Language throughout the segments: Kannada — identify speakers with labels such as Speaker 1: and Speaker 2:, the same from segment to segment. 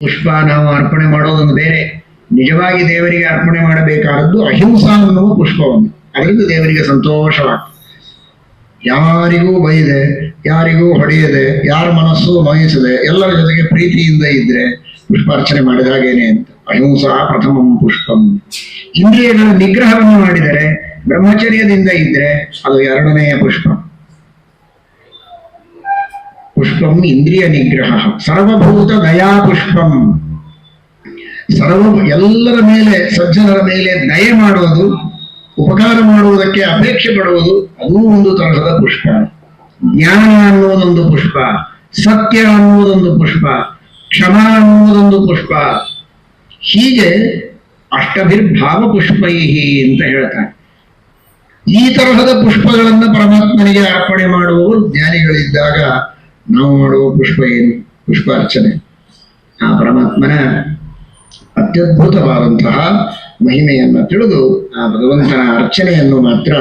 Speaker 1: ಪುಷ್ಪ ನಾವು ಅರ್ಪಣೆ ಮಾಡೋದೊಂದು ಬೇರೆ. ನಿಜವಾಗಿ ದೇವರಿಗೆ ಅರ್ಪಣೆ ಮಾಡಬೇಕಾದದ್ದು ಅಹಿಂಸಾ ಅನ್ನುವ ಪುಷ್ಪವನ್ನು. ಅದರಿಂದ ದೇವರಿಗೆ ಸಂತೋಷವಾಗ್ತದೆ. ಯಾರಿಗೂ ಬೈದೆ, ಯಾರಿಗೂ ಹೊಡೆಯದೆ, ಯಾರ ಮನಸ್ಸು ಮಹಿಸದೆ ಎಲ್ಲರ ಜೊತೆಗೆ ಪ್ರೀತಿಯಿಂದ ಇದ್ರೆ ಪುಷ್ಪಾರ್ಚನೆ ಮಾಡಿದಾಗೇನೆ ಅಂತ. ಅಹಿಂಸಾ ಪ್ರಥಮಂ ಪುಷ್ಪಂ. ಇಂದ್ರಿಯಗಳ ನಿಗ್ರಹವನ್ನು ಮಾಡಿದರೆ, ಬ್ರಹ್ಮಚರ್ಯದಿಂದ ಇದ್ರೆ ಅದು ಎರಡನೆಯ ಪುಷ್ಪ. ಪುಷ್ಪಂ ಇಂದ್ರಿಯ ನಿಗ್ರಹ. ಸರ್ವಭೂತ ದಯಾ ಪುಷ್ಪಂ. ಸರ್ವ ಎಲ್ಲರ ಮೇಲೆ, ಸಜ್ಜನರ ಮೇಲೆ ದಯೆ ಮಾಡುವುದು, ಉಪಕಾರ ಮಾಡುವುದಕ್ಕೆ ಅಪೇಕ್ಷೆ ಪಡುವುದು ಅದೂ ಒಂದು ತರಹದ ಪುಷ್ಪ. ಜ್ಞಾನ ಅನ್ನುವುದೊಂದು ಪುಷ್ಪ, ಸತ್ಯ ಅನ್ನುವುದೊಂದು ಪುಷ್ಪ, ಕ್ಷಮ ಅನ್ನುವುದೊಂದು ಪುಷ್ಪ. ಹೀಗೆ ಅಷ್ಟಭಿರ್ಭಾವ ಪುಷ್ಪೈಹಿ ಅಂತ ಹೇಳ್ತಾರೆ. ಈ ತರಹದ ಪುಷ್ಪಗಳನ್ನು ಪರಮಾತ್ಮನಿಗೆ ಅರ್ಪಣೆ ಮಾಡುವವರು ಜ್ಞಾನಿಗಳಿದ್ದಾಗ ನಾವು ಮಾಡುವ ಪುಷ್ಪ ಏನು ಪುಷ್ಪಾರ್ಚನೆ ಆ ಪರಮಾತ್ಮನ ಅತ್ಯದ್ಭುತವಾದಂತಹ ಮಹಿಮೆಯನ್ನು ತಿಳಿದು ಆ ಭಗವಂತನ ಅರ್ಚನೆಯನ್ನು ಮಾತ್ರ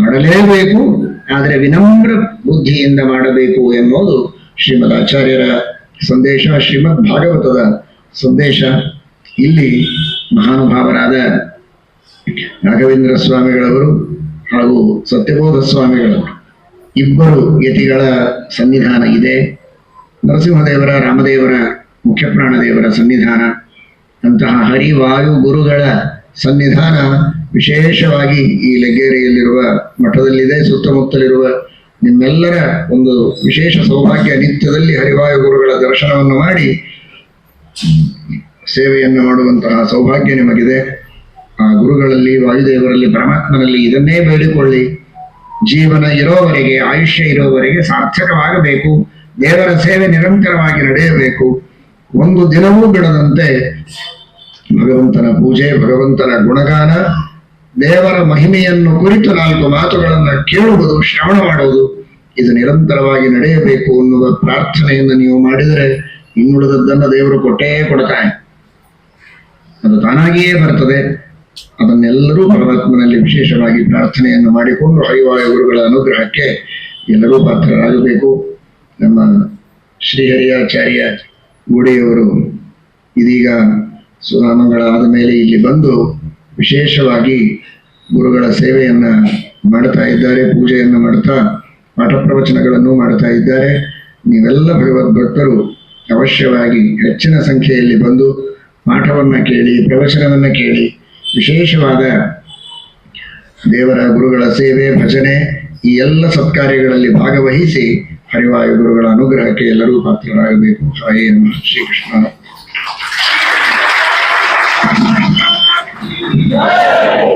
Speaker 1: ಮಾಡಲೇಬೇಕು ಆದರೆ ವಿನಮ್ರ ಬುದ್ಧಿಯಿಂದ ಮಾಡಬೇಕು ಎನ್ನುವುದು ಶ್ರೀಮದ್ ಆಚಾರ್ಯರ ಸಂದೇಶ ಶ್ರೀಮದ್ ಭಾಗವತದ ಸಂದೇಶ ಇಲ್ಲಿ ಮಹಾನುಭಾವರಾದ ರಾಘವೇಂದ್ರ ಸ್ವಾಮಿಗಳವರು ಹಾಗೂ ಸತ್ಯಬೋಧ ಸ್ವಾಮಿಗಳವರು ಇಬ್ಬರು ಯತಿಗಳ ಸನ್ನಿಧಾನ ಇದೆ. ನರಸಿಂಹದೇವರ, ರಾಮದೇವರ, ಮುಖ್ಯಪ್ರಾಣದೇವರ ಸನ್ನಿಧಾನ. ಅಂತಹ ಹರಿವಾಯು ಗುರುಗಳ ಸನ್ನಿಧಾನ ವಿಶೇಷವಾಗಿ ಈ ಲಗ್ಗೆರೆಯಲ್ಲಿರುವ ಮಠದಲ್ಲಿದೆ, ಸುತ್ತಮುತ್ತಲಿರುವ ನಿಮ್ಮೆಲ್ಲರ ಒಂದು ವಿಶೇಷ ಸೌಭಾಗ್ಯ ನಿತ್ಯದಲ್ಲಿ ಹರಿವಾಯು ಗುರುಗಳ ದರ್ಶನವನ್ನು ಮಾಡಿ ಸೇವೆಯನ್ನು ಮಾಡುವಂತಹ ಸೌಭಾಗ್ಯ ನಿಮಗಿದೆ. ಆ ಗುರುಗಳಲ್ಲಿ, ವಾಯುದೇವರಲ್ಲಿ, ಪರಮಾತ್ಮನಲ್ಲಿ ಇದನ್ನೇ ಬೇಡಿಕೊಳ್ಳಿ. ಜೀವನ ಇರೋವರೆಗೆ, ಆಯುಷ್ಯ ಇರೋವರೆಗೆ ಸಾರ್ಥಕವಾಗಬೇಕು. ದೇವರ ಸೇವೆ ನಿರಂತರವಾಗಿ ನಡೆಯಬೇಕು. ಒಂದು ದಿನವೂ ಬಿಡದಂತೆ ಭಗವಂತನ ಪೂಜೆ, ಭಗವಂತನ ಗುಣಗಾನ, ದೇವರ ಮಹಿಮೆಯನ್ನು ಕುರಿತು ನಾಲ್ಕು ಮಾತುಗಳನ್ನು ಕೇಳುವುದು, ಶ್ರವಣ ಮಾಡುವುದು, ಇದು ನಿರಂತರವಾಗಿ ನಡೆಯಬೇಕು ಅನ್ನುವ ಪ್ರಾರ್ಥನೆಯನ್ನು ನೀವು ಮಾಡಿದರೆ ಇನ್ನುಳಿದದ್ದನ್ನು ದೇವರು ಕೊಟ್ಟೇ ಕೊಡ್ತಾನೆ. ಅದು ತಾನಾಗಿಯೇ ಬರ್ತದೆ. ಅದನ್ನೆಲ್ಲರೂ ಪರಮಾತ್ಮನಲ್ಲಿ ವಿಶೇಷವಾಗಿ ಪ್ರಾರ್ಥನೆಯನ್ನು ಮಾಡಿಕೊಂಡು ಹರಿವಾಯ ಗುರುಗಳ ಅನುಗ್ರಹಕ್ಕೆ ಎಲ್ಲರೂ ಪಾತ್ರರಾಗಬೇಕು. ನಮ್ಮ ಶ್ರೀಹರಿಯಾಚಾರ್ಯ ಗುಡಿಯವರು ಇದೀಗ ಸುಧಾಮಂಗಳ ಆದ ಮೇಲೆ ಇಲ್ಲಿ ಬಂದು ವಿಶೇಷವಾಗಿ ಗುರುಗಳ ಸೇವೆಯನ್ನ ಮಾಡ್ತಾ ಇದ್ದಾರೆ, ಪೂಜೆಯನ್ನು ಮಾಡ್ತಾ ಪಾಠ ಪ್ರವಚನಗಳನ್ನು ಮಾಡ್ತಾ ಇದ್ದಾರೆ. ನೀವೆಲ್ಲ ಭಗವದ್ ಭಕ್ತರು ಅವಶ್ಯವಾಗಿ ಹೆಚ್ಚಿನ ಸಂಖ್ಯೆಯಲ್ಲಿ ಬಂದು ಪಾಠವನ್ನ ಕೇಳಿ, ಪ್ರವಚನವನ್ನ ಕೇಳಿ ವಿಶೇಷವಾದ ದೇವರ ಗುರುಗಳ ಸೇವೆ, ಭಜನೆ, ಈ ಎಲ್ಲ ಸತ್ಕಾರ್ಯಗಳಲ್ಲಿ ಭಾಗವಹಿಸಿ ಹರಿವಾಯು ಗುರುಗಳ ಅನುಗ್ರಹಕ್ಕೆ ಎಲ್ಲರೂ ಪಾತ್ರರಾಗಬೇಕು ಹಾಯೇ ನಮಃ ಶ್ರೀಕೃಷ್ಣ Yeah.